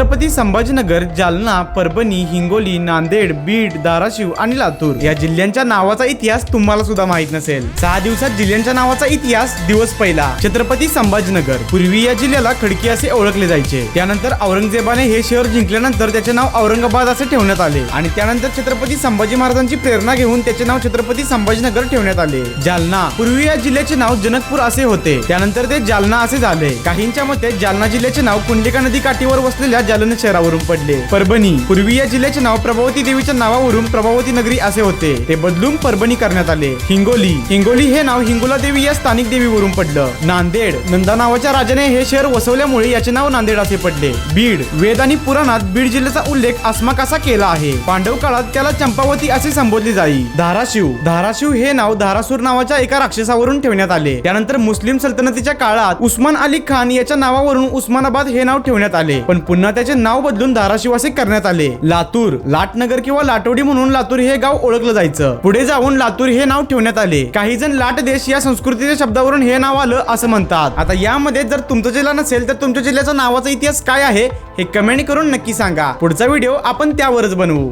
छत्रपती संभाजीनगर जालना परभणी हिंगोली नांदेड बीड धाराशिव आणि लातूर. या जिल्ह्यांच्या नावाचा इतिहास तुम्हाला सुद्धा माहीत नसेल. सहा दिवसात जिल्ह्यांच्या नावाचा इतिहास दिवस पहिला. छत्रपती संभाजीनगर. पूर्वी या जिल्ह्याला खडकी असे ओळखले जायचे. त्यानंतर औरंगजेबाने हे शहर जिंकल्यानंतर त्याचे नाव औरंगाबाद असे ठेवण्यात आले. आणि त्यानंतर छत्रपती संभाजी महाराजांची प्रेरणा घेऊन त्याचे नाव छत्रपती संभाजीनगर ठेवण्यात आले. जालना. पूर्वी या जिल्ह्याचे नाव जनकपूर असे होते. त्यानंतर ते जालना असे झाले. काहींच्या मते जालना जिल्ह्याचे नाव कुंडलिका नदी काठीवर वसलेल्या जालन शहरावरून पडले. परभणी. पूर्वी या जिल्ह्याचे नाव प्रभावती देवीच्या नावावरून प्रभावती नगरी असे होते. ते बदलून परभणी करण्यात आले. हिंगोली. हिंगोली हे नाव हिंगोला देवी या स्थानिक देवीवरून पडलं. नांदेड. नंदा नावाच्या राजाने हे शहर वसवल्यामुळे याचे नाव नांदेड असे पडले. बीड. वेद आणि पुराणात बीड जिल्ह्याचा उल्लेख अस्माक असा केला आहे? पांडव काळात त्याला चंपावती असे संबोधले जाई. धाराशिव. धाराशिव हे नाव धारासूर नावाच्या एका राक्षसावरून ठेवण्यात आले. त्यानंतर मुस्लिम सल्तनतीच्या काळात उस्मान अली खान याच्या नावावरून उस्मानाबाद हे नाव ठेवण्यात आले. पण पुन्हा त्याचे नाव बदलून धाराशिव असे करण्यात आले. लातूर लाटनगर किंवा लाटोडी म्हणून लातूर हे गाव ओळखलं जायचं. पुढे जाऊन लातूर हे नाव ठेवण्यात आले. काही जण लाट देश या संस्कृतीच्या शब्दावरून हे नाव आलं असं म्हणतात. आता यामध्ये जर तुमचा जिल्हा नसेल तर तुमच्या जिल्ह्याचा नावाचा इतिहास काय आहे हे कमेंट करून नक्की सांगा. पुढचा व्हिडिओ आपण त्यावरच बनवू.